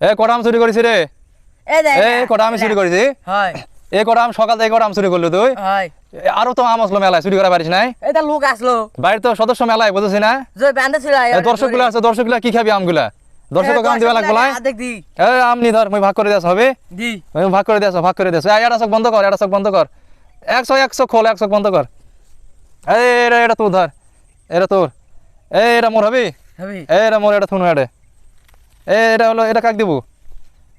এ কটা আম চুরি করেছি রে? এ কটা আমি চুরি করেছি? এ কটা আম সকাল থেকে কটা আম চুরি করলি তুই? এ, আরও তো আম আসলো মেলায় চুরি করা পারিস নাই? এটা লোক আসলো। বাড়ির তো সদস্য মেলায় বুঝেছি না? এ, দর্শকগুলো আছে দর্শকগুলা কি খাবি আমগুলা? দর্শক আম দিবা লাগবো এ আম নি ধর মই ভাগ করে দিয়াস হবে? ভাগ করে দিয়াস ভাগ করে এই এটা চোখ বন্ধ কর এটা চোখ বন্ধ কর। একশো একশো খোল একশো বন্ধ কর। এই এটা তোর ধর। এটা তোর। এই এটা মোর হবি? এই এটা মোর এটা থুনু এটা এটা হলো এটা কাক দিব?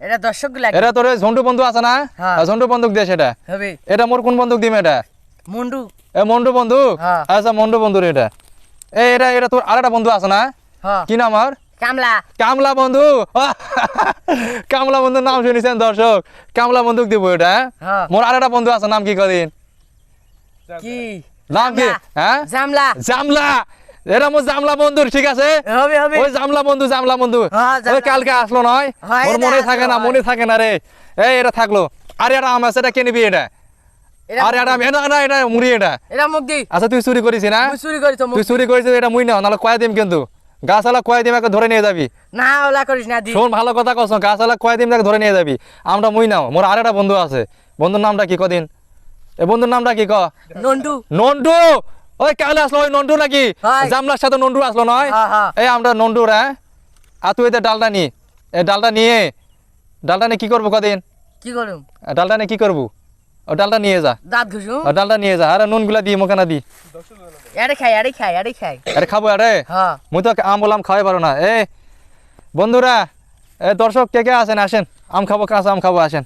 এটা দর্শকগুলা এটা তোর ঝন্টু বন্ধু আছে না? হ্যাঁ। আর ঝন্টু বন্দুক দিয়ে সেটা। হবি। এটা মোর কোন বন্দুক দিম এটা? মুন্ডু এ মন্টু বন্ধু? হ্যাঁ। আচ্ছা মন্টু বন্ধু এটা। এই এটা এটা তোর আরেকটা বন্ধু আছে না? হ্যাঁ। কি নাম আর? কামলা। কামলা বন্ধু। কামলা বন্ধুর নাম শুনেছেন দর্শক? কামলা বন্দুক দিব এটা হ্যাঁ। মোর আরেকটা বন্ধু আছে নাম কি কদিন? কি? নাম কি? হ্যাঁ? জামলা। জামলা। এটা মোর জামলা বন্ধুর ঠিক আছে? হবি হবি। ওই জামলা বন্ধু জামলা বন্ধু। হ্যাঁ, ওই কালকে আসলো নয়? ওর মনে থাকে না মনে থাকে না রে। এই এটা থাকল। আরে এটা কে নিবি এটা? এটা আরে এটা এটা না এটা মুড়ি এটা। এটা মুখ দি আচ্ছা তুই চুরি করিস না? চুরি করি তুই চুরি করেছিস এটা মুই না নাহলে কয়ে দিম কিন্তু। গাছালা কয়ে দিম একে ধরে নিয়ে যাবি। না ওলা করিস না দি। শোন ভালো কথা কস গাছালা কয়ে দিম তাকে ধরে নিয়ে যাবি। আমরা মুই নাও মোর আর একটা বন্ধু আছে। বন্ধুর নামটা কি কদিন? এ বন্ধুর নামটা কি ক? নন্টু। নন্টু! ওই কালে আসলো ওই নন্টু নাকি। জামলার সাথে নন্টু আসলো নয়? হ্যাঁ, হ্যাঁ। এই আমরা নন্টু রে আর তুই এতে ডালটা নি। এই ডালটা নিয়ে ডালটা নিয়ে কি করব কদিন? কি করুম এ ডালটা নিয়ে কি করব? ও ডালটা নিয়ে যা। দাঁত ঘুষুম ও ডালটা নিয়ে যা। আরে নুনগুলা দি মোকানা দি। আরে খাই আরে খাই আরে খাই। আরে খাব আরে হ্যাঁ মুই তো আম বললাম খাওয়াই পারো না। এ বন্ধুরা এ দর্শক কে কে আসেন আসেন। আম খাব কাঁচা আম খাব আসেন।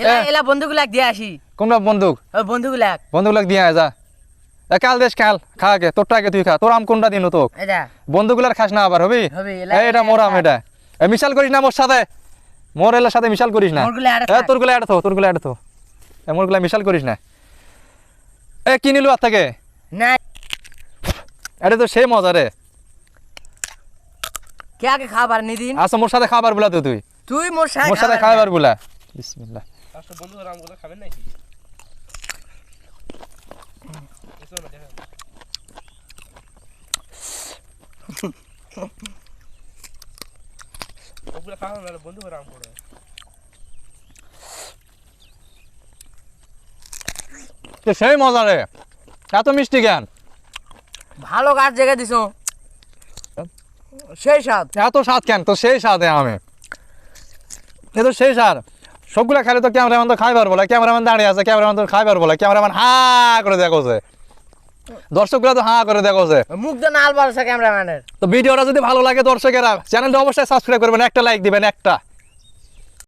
এলা। এলা বন্ধুগুলাক দিয়ে আসি। কোনটা বন্দুক? বন্ধুগুলাক। বন্ধুগুলাক দিয়ে আয় যা। কাল দেশ খাল খা তোরটা আগে তুই খা তোর আম কোনটা দিন তো বন্ধুগুলার খাস না আবার হবি? এটা মোর আম এটা। মিশাল করিস না মোর সাথে। মোর এলার সাথে মিশাল করিস না। এটা থো তোরগুলা এটা থো। এ মোরগুলা মিশাল করিস না। এ কি নিলু আর থেকে? না। এটা তো সেই মজা রে। কে আগে খাবার নিদিন? আচ্ছা মোর সাথে খাবার বলা তো তুই। তুই মোর সাথে মোর সাথে খাবার বলা। বিসমিল্লাহ। বন্ধুরা আমগুলো খাবেন নাকি? ওগুলো খাওয়া না বন্ধুরা আম পড়ে তো সেই মজা রে? এত মিষ্টি জ্ঞান ভালো গাছ জেগে দিছো। সেই স্বাদ। এত স্বাদ কেন? তো সেই স্বাদ আমি। এ তো সেই স্বাদ। সবগুলা খেলে তো ক্যামেরাম্যান তো খাই পারব না ক্যামেরাম্যান দাঁড়িয়ে আছে ক্যামেরাম্যান তো খাই পারব না ক্যামেরাম্যান হা করে দেখোছে দর্শকগুলো তো হা করে দেখছে। মুখ তো নাল বাড়ছে ক্যামেরাম্যানের। তো ভিডিওটা যদি ভালো লাগে দর্শকেরা চ্যানেলটা অবশ্যই সাবস্ক্রাইব করবেন একটা লাইক দিবেন একটা।